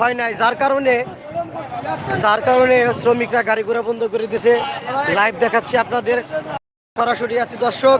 হয় নাই, যার কারণে যার কারণে শ্রমিকরা গাড়ি ঘোড়া বন্ধ করে দিয়েছে লাইভ দেখাচ্ছি আপনাদের। সরাসরি আছি দর্শক।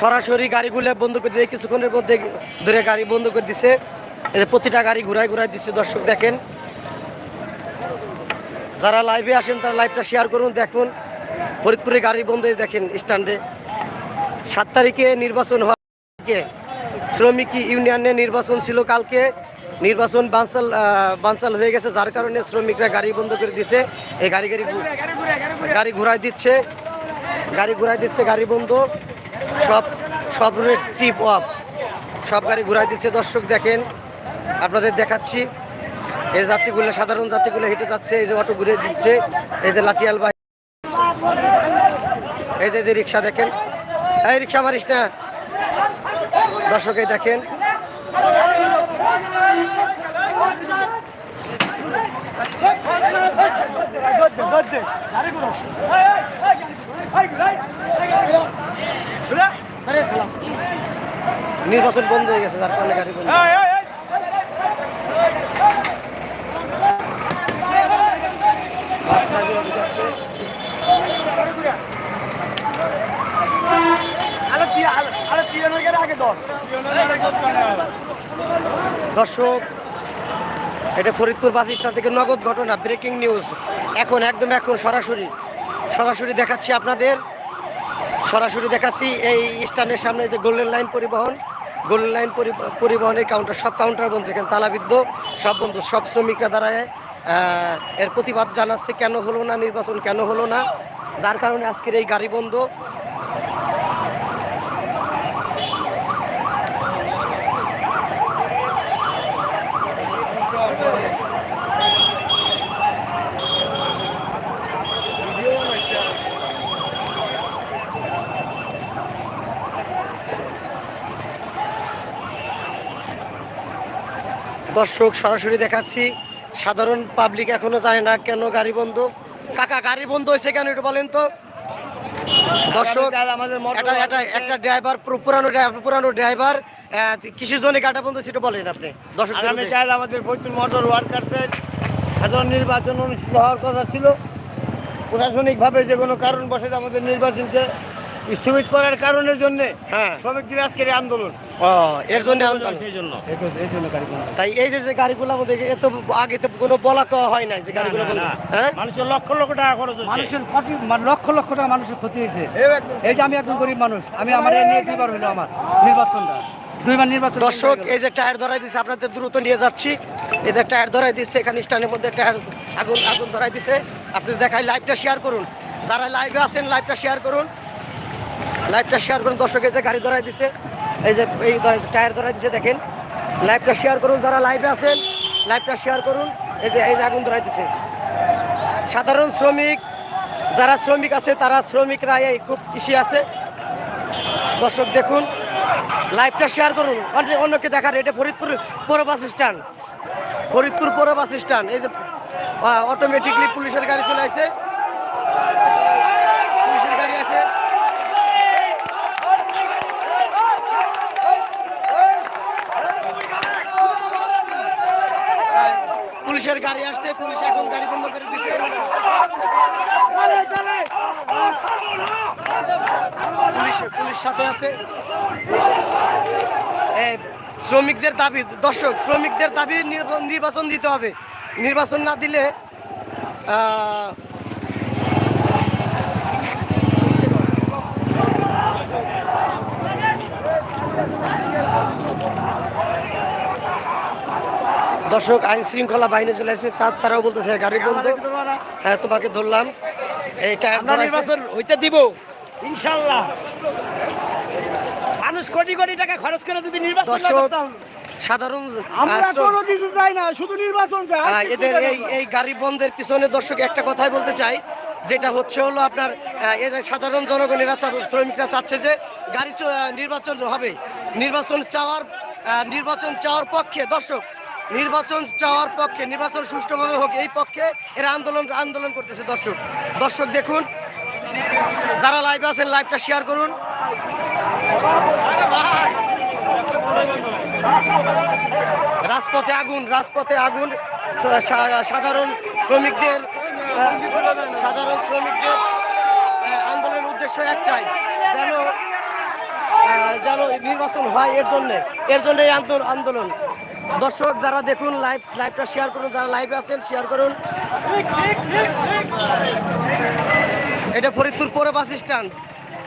সরাসরি গাড়িগুলো বন্ধ করে দিয়ে কিছুক্ষণের মধ্যে ধরে গাড়ি বন্ধ করে দিছে। প্রতিটা গাড়ি ঘুরায় ঘুরায় দিচ্ছে দর্শক দেখেন। যারা লাইভে আসেন, তারা লাইভটা শেয়ার করুন, দেখুন। ফরিদপুরে গাড়ি বন্ধ দেখেন স্ট্যান্ডে সাত তারিখে নির্বাচন হওয়ার শ্রমিক ইউনিয়নে নির্বাচন ছিল কালকে। নির্বাচন বানচাল বানচাল হয়ে গেছে, যার কারণে শ্রমিকরা গাড়ি বন্ধ করে দিচ্ছে এই গাড়ি গাড়ি গাড়ি ঘুরাই দিচ্ছে। গাড়ি ঘুরাই দিচ্ছে, গাড়ি বন্ধ। সব সব টিপ অফ সব গাড়ি ঘুরাই দিচ্ছে। দর্শক দেখেন, আপনাদের দেখাচ্ছি। এই যাত্রীগুলো, সাধারণ যাত্রীগুলো হেঁটে যাচ্ছে। এই যে অটো ঘুরে দিচ্ছে। এই যে লাঠিয়াল বাই এই যে যে রিক্সা দেখেন। এই রিক্সা মারিস না। দর্শক দেখেন। নির্বাচন বন্ধ হয়ে গেছে তার কারণে গাড়ি বন্ধ বাস গাড়িগুলো ঢুকাচ্ছে। দর্শক, এটা ফরিদপুর বাস স্ট্যান্ড থেকে নগদ ঘটনা ব্রেকিং নিউজ এখন, একদম এখন, সরাসরি সরাসরি দেখাচ্ছি আপনাদের। সরাসরি দেখাচ্ছি এই স্ট্যান্ডের সামনে যে গোল্ডেন লাইন পরিবহন। গোল্ডেন লাইন পরি- পরিবহনের কাউন্টার সব কাউন্টার বন্ধ। এখানে তালাবিদ্ধ, সব বন্ধ। সব শ্রমিকরা দাঁড়ায়। এর প্রতিবাদ জানাচ্ছে, কেন হলো না, নির্বাচন কেন হলো না? যার কারণে আজকের এই গাড়ি বন্ধ। দর্শক সরাসরি দেখাচ্ছি। সাধারণ পাবলিক এখনও জানে না কেন গাড়ি বন্ধ। কাকা গাড়ি বন্ধ হয়েছে কেন একটু বলেন তো? দর্শক একটা ড্রাইভার পুরানো ড্রাইভার পুরানো ড্রাইভার কিসের জন্য গাড়িটা বন্ধ সেটা বলেন আপনি দর্শক আমাদের ফরিদপুর মোটর ওয়ার্কার্সের সাধারণ নির্বাচন অনুষ্ঠিত হওয়ার কথা ছিল। প্রশাসনিকভাবে যে কোনো কারণবশত আমাদের নির্বাচনকে স্থগিত করার কারণের জন্য হ্যাঁ। শ্রমিকদের আজকের আন্দোলন। ও এর জন্য আন্দোলন। সেই জন্য। তাই এই যে যে গাড়িগুলো আমাদের এত আগে তো কোনো বলা কওয়া হয় নাই যে গাড়িগুলো হ্যাঁ? মানুষের লক্ষ লক্ষ টাকা খরচ হচ্ছে। মানুষের মানে লক্ষ লক্ষ টাকা মানুষের ক্ষতি হয়েছে। এই যে আমি একজন গরিব মানুষ আমি আমার এই নিয়ে দুইবার হইল আমার নির্বাচনটা। দুইবার নির্বাচন দর্শক এই যে টায়ার ধরাই দিচ্ছে আপনাদের দ্রুত নিয়ে যাচ্ছি। এই যে টায়ার ধরাই দিচ্ছে এখানে স্ট্যান্ডের মধ্যে টায়ার আগুন আগুন ধরাই দিচ্ছে আপনি দেখায় লাইভটা শেয়ার করুন। যারা লাইভে আছেন লাইভটা শেয়ার করুন। লাইভটা শেয়ার করুন, দর্শক, এই যে গাড়ি ধরাই দিছে, এই যে এই টায়ার ধরাই দিচ্ছে দেখেন। লাইভটা শেয়ার করুন, যারা লাইভে আছেন লাইভটা শেয়ার করুন, এই যে এই যে আগুন ধরাই দিছে। সাধারণ শ্রমিক, যারা শ্রমিক আছে, তারা শ্রমিকরা এই খুব কৃষি আছে। দর্শক, দেখুন লাইভটা শেয়ার করুন। অন্যকে দেখার, এটা ফরিদপুর পৌর বাস স্ট্যান্ড ফরিদপুর পৌর বাস স্ট্যান্ড এই যে অটোমেটিকলি পুলিশের গাড়ি চলে আসে পুলিশের গাড়ি আছে আহ, পুলিশের গাড়ি আসছে, পুলিশ এখন গাড়ি বন্ধ করে দিচ্ছে পুলিশ সাথে আছে। শ্রমিকদের দাবি, দর্শক, শ্রমিকদের দাবি নির্বাচন দিতে হবে। নির্বাচন না দিলে দর্শক আইন শৃঙ্খলা বাহিনী চলে আসে তার তারাও বলতেছে গাড়ি বন্ধ হ্যাঁ তোমাকে ধরলাম। এই টায়ার নির্বাচন হইতে দিব ইনশাল্লাহ। মানুষ কোটি কোটি টাকা খরচ করে যদি নির্বাচন। সাধারণ আমরা আহ, শ্রম- কোনো কিছু চাই না শুধু নির্বাচন চাই। এদের এই এই গাড়ি বন্ধের পিছনে দর্শক একটা কথাই বলতে চাই। যেটা হচ্ছে হলো আপনার সাধারণ জনগণেরা শ্রমিকরা চাচ্ছে যে গাড়ি নির্বাচন হবে। নির্বাচন চাওয়ার নির্বাচন চাওয়ার পক্ষে দর্শক নির্বাচন চাওয়ার পক্ষে, নির্বাচন সুষ্ঠুভাবে হোক, এই পক্ষে এরা আন্দোলন আন্দোলন করতেছে দর্শক। দর্শক দেখুন, যারা লাইভে আছেন লাইভটা শেয়ার করুন। রাজপথে আগুন রাজপথে আগুন সাধারণ শ্রমিকদের সাধারণ শ্রমিকদের আন্দোলনের উদ্দেশ্য একটাই, যেন যেন নির্বাচন হয় এর জন্য এর জন্য এই আন্দোলন। দর্শক যারা দেখুন লাইভ লাইভটা শেয়ার করুন যারা লাইভে আছেন শেয়ার করুন। এটা ফরিদপুর পৌর বাস স্ট্যান্ড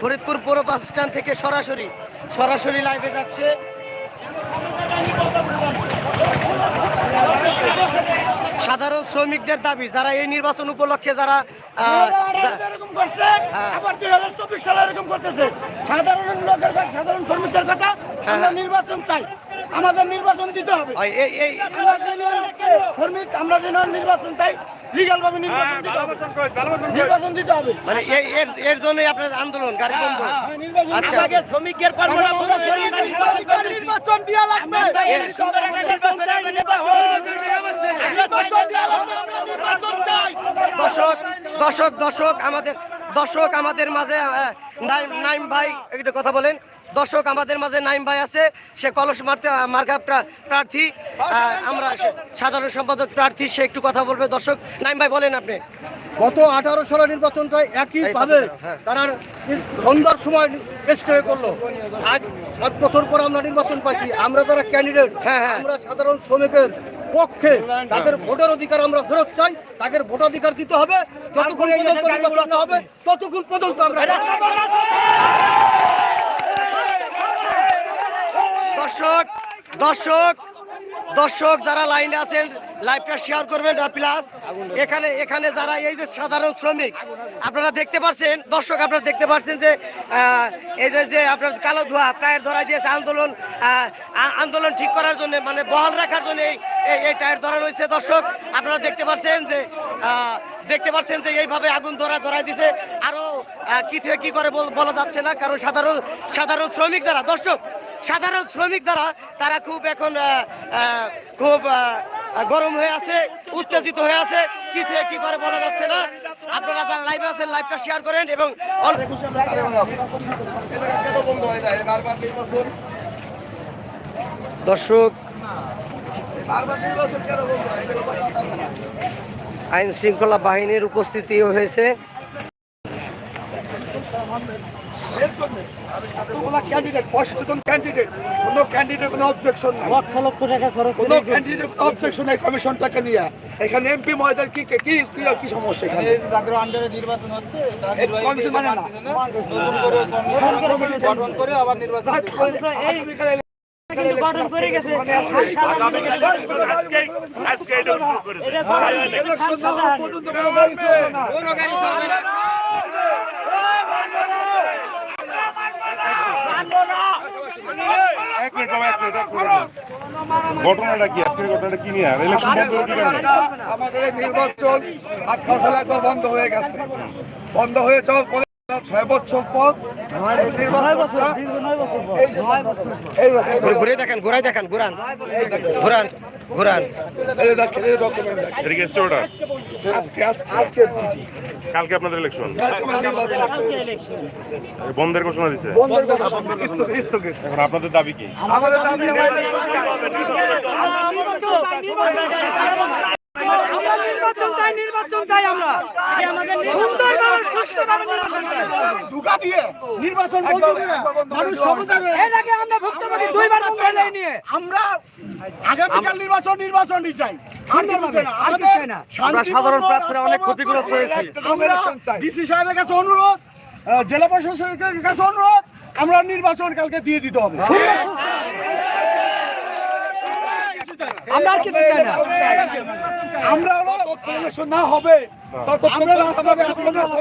ফরিদপুর পৌর বাস স্ট্যান্ড থেকে সরাসরি সরাসরি লাইভে যাচ্ছে। সাধারণ শ্রমিকদের দাবি যারা এই নির্বাচন উপলক্ষে যারা হ্যাঁ। আবার দুই হাজার চব্বিশ সালে এরকম করতেছে। সাধারণ লোকের সাধারণ শ্রমিকদের কথা আমরা হ্যাঁ। নির্বাচন চাই। আমাদের নির্বাচন দিতে হবে। শ্রমিক আমরা যেন নির্বাচন চাই লিগাল ভাবে নির্বাচন দিতে হবে। নির্বাচন দিতে হবে। মানে এই এর এর জন্যই আপনার আন্দোলন গাড়ি বন্ধ। আচ্ছা। শ্রমিকের নির্বাচন দিয়া লাগবে। দর্শক দর্শক দর্শক আমাদের দর্শক আমাদের মাঝে নাইম ভাই একটু কথা বলেন। দর্শক আমাদের মাঝে নাইম ভাই আছে সে কলস মারতে মার্কা প্রার্থী। আমরা সাধারণ সম্পাদক প্রার্থী সে একটু কথা বলবে। দর্শক নাইম ভাই বলেন আপনি। গত আঠারো সালের নির্বাচনটা একই ভাবে হ্যাঁ। তারা সন্ধ্যার সময় স্টে করল। আজ সাত বছর পর আমরা নির্বাচন পাচ্ছি আমরা যারা ক্যান্ডিডেট হ্যাঁ, হ্যাঁ। আমরা সাধারণ শ্রমিকের পক্ষে তাদের ভোটার অধিকার আমরা ফেরত চাই। তাদের ভোটাধিকার দিতে হবে। যতক্ষণ পর্যন্ত নির্বাচন হবে ততক্ষণ পর্যন্ত আমরা দর্শক দর্শক দর্শক যারা লাইনে আছেন লাইভটা শেয়ার করবেন আর প্লাস এখানে এখানে যারা এই যে সাধারণ শ্রমিক আপনারা দেখতে পাচ্ছেন দর্শক আপনারা দেখতে পাচ্ছেন যে এই যে আপনার কালো ধোয়া টায়ার ধরা দিয়েছে আন্দোলন আন্দোলন ঠিক করার জন্য মানে বহাল রাখার জন্য এই এই- টায়ার ধরা রয়েছে দর্শক। আপনারা দেখতে পাচ্ছেন যে দেখতে পাচ্ছেন যে এইভাবে আগুন ধরা ধরাই দিছে। আরও আহ, কি থেকে কি করে বলা যাচ্ছে না কারণ সাধারণ সাধারণ শ্রমিক যারা দর্শক সাধারণ শ্রমিক যারা, তারা খুব এখন খুব গরম হয়ে আছে, উত্তেজিত হয়ে আছে। কি থেকে কি করে বলা যাচ্ছে না। আপনারা যারা লাইভে আছেন লাইভটা শেয়ার করেন এবং দর্শক আইন শৃঙ্খলা বাহিনীর উপস্থিতি হয়েছে। ক্যান্ডিডেট অসচেতন ক্যান্ডিডেট কোনো ক্যান্ডিডেট কোনো অবজেকশন নাই। কোনো ক্যান্ডিডেট কোনো অবজেকশন নাই কমিশনটাকে নিয়ে। এখানে এমপি মহোদয় কি কি কি কি সমস্যা এখানে? তাদের আন্ডারে নির্বাচন হচ্ছে কমিশন মানে না। গঠন করে আবার নির্বাচন গঠন করে গেছে ঘটনাটা কি? আজকের ঘটনাটা কি নিয়ে? ইলেকশন বন্ধ আমাদের নির্বাচন আট বন্ধ হয়ে গেছে। বন্ধ হয়ে ছয় বছর পর ঘুরে- দেখেন ঘুরাই দেখেন ঘুরান। ঘুরান ঘুরান। এই দেখেন, এই document দেখেন। এটা কি স্টে order? আজকে আজকে আজকের বর্তমান নির্বাচন স্থগিত। এখন আপনাদের দাবি কি আমাদের দাবি আমাদের ধোঁকা দিয়ে নির্বাচন বন্ধ করে মানুষ সচেতন হয়ে আমরা আগামীকাল নির্বাচন নির্বাচনই চাই আমরা আমরা সাধারণ প্রার্থীরা অনেক ক্ষতিগ্রস্ত হয়েছি। আমরা ডিসি সাহেবের কাছে অনুরোধ আহ, জেলা প্রশাসনের কাছে অনুরোধ আমরা নির্বাচন কালকে দিয়ে দিতে হবে। আমরা আর কিছু চাই না। আমরা হলো ইলেকশন না হবে ততক্ষণ আমাদের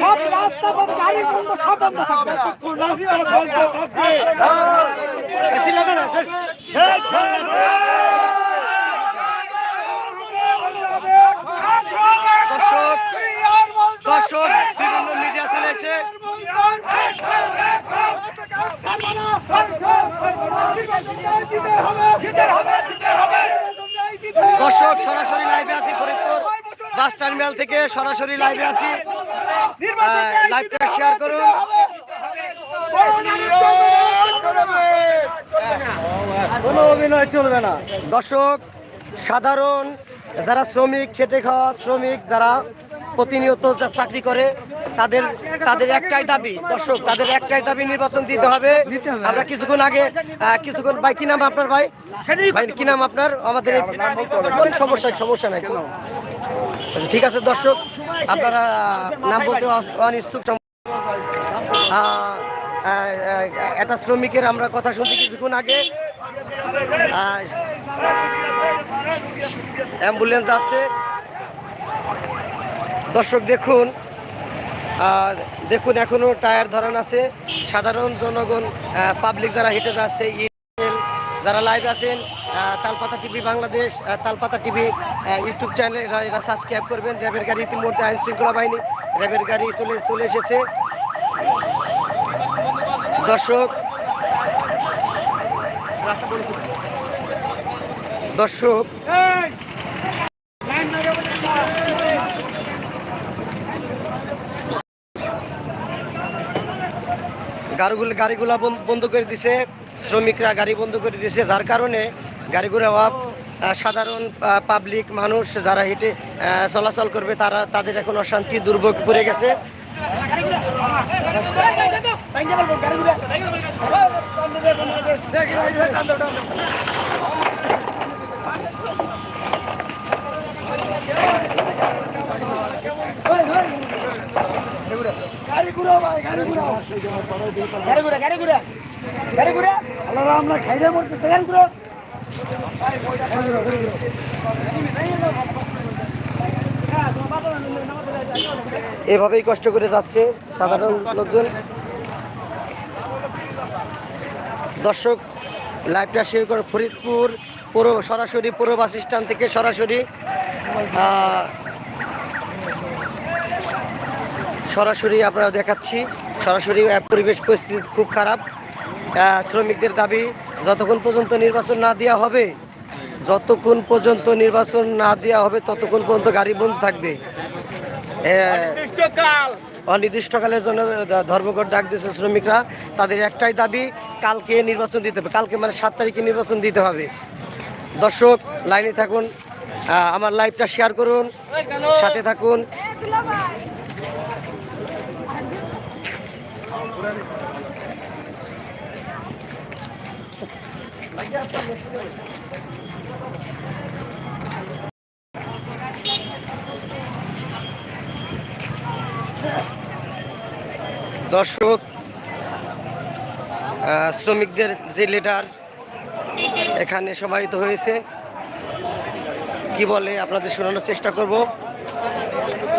সব রাস্তা বন্ধ গাড়ি বন্ধ সব বন্ধ থাকবে। ততক্ষণ রাস্তা বন্ধ থাকবে। দর্শক দর্শক বিভিন্ন মিডিয়া চলেছে দর্শক, সরাসরি লাইভে আছি ফরিদপুর বাস টার্মিনাল থেকে সরাসরি লাইভে আছি। লাইভটা শেয়ার করুন। কোনো অভিনয় চলবে না। দর্শক, সাধারণ, যারা শ্রমিক, খেটে খাওয়া শ্রমিক, যারা প্রতিনিয়ত চাকরি করে তাদের তাদের একটাই দাবি। দর্শক তাদের একটাই দাবি নির্বাচন দিতে হবে। আমরা কিছুক্ষণ আগে কিছুক্ষণ ভাই কি নাম আপনার ভাই? ভাই কি নাম আপনার? আমাদের সমস্যা সমস্যা নাই। আচ্ছা, ঠিক আছে দর্শক আপনারা নাম বলতে অনিচ্ছুক একটা শ্রমিকের আমরা কথা শুনছি কিছুক্ষণ আগে। অ্যাম্বুলেন্স আছে। দর্শক দেখুন দেখুন, এখনও টায়ার ধরান আছে। সাধারণ জনগণ পাবলিক যারা হেঁটে যাচ্ছে যারা লাইভ আছেন Talpata TV Bangladesh Talpata TV YouTube চ্যানেলে এরা সাবস্ক্রাইব করবেন। র্যাবের গাড়ি ইতিমধ্যে আইন শৃঙ্খলা বাহিনী, র্যাবের গাড়ি চলে চলে এসেছে। দর্শক দর্শক গাড়িগুলো গাড়িগুলা বন্ধ করে দিছে শ্রমিকরা গাড়ি বন্ধ করে দিয়েছে যার কারণে গাড়িগুলো অভাব সাধারণ পাবলিক মানুষ যারা হেঁটে চলাচল করবে তারা তাদের এখন অশান্তি দুর্ভোগ পড়ে গেছে এভাবেই কষ্ট করে যাচ্ছে সাধারণ লোকজন। দর্শক লাইভটা শেয়ার করে, ফরিদপুর পুরো, সরাসরি পুরো বাস স্ট্যান্ড থেকে সরাসরি সরাসরি আপনারা দেখাচ্ছি। সরাসরি পরিবেশ পরিস্থিতি খুব খারাপ। শ্রমিকদের দাবি যতক্ষণ পর্যন্ত নির্বাচন না দেওয়া হবে যতক্ষণ পর্যন্ত নির্বাচন না দেওয়া হবে ততক্ষণ পর্যন্ত গাড়ি বন্ধ থাকবে। অনির্দিষ্টকালের জন্য ধর্মঘট ডাক দিয়েছে শ্রমিকরা। তাদের একটাই দাবি কালকে নির্বাচন দিতে হবে। কালকে মানে সাত তারিখে নির্বাচন দিতে হবে। দর্শক লাইনে থাকুন। আমার লাইভটা শেয়ার করুন। সাথে থাকুন। দর্শক শ্রমিকদের যে লেটার এখানে সমাহিত হয়েছে কি বলে আপনাদের শোনানোর চেষ্টা করব?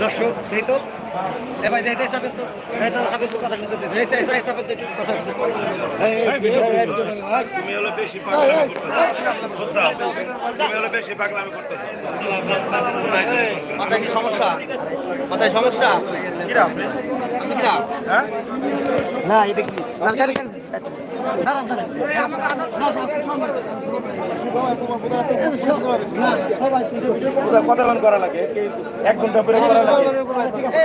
দর্শক এই তো এবার ভাই দেখতে যাবেন তো এই তো সাবেক কথা শুনতে দিন এই এই সাবেক একটু কথা শুনতে তুমি হলো বেশি পাগলামি করতেছো তুমি হলো বেশি পাগলামি করতেছো মাথায় কি সমস্যা মাথায় সমস্যা কিরা হ্যাঁ না এটা কি? সরকারি দাঁড়ান কতক্ষণ করা লাগে? এক ঘণ্টা পরে করা লাগে? ঠিক আছে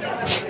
Yeah.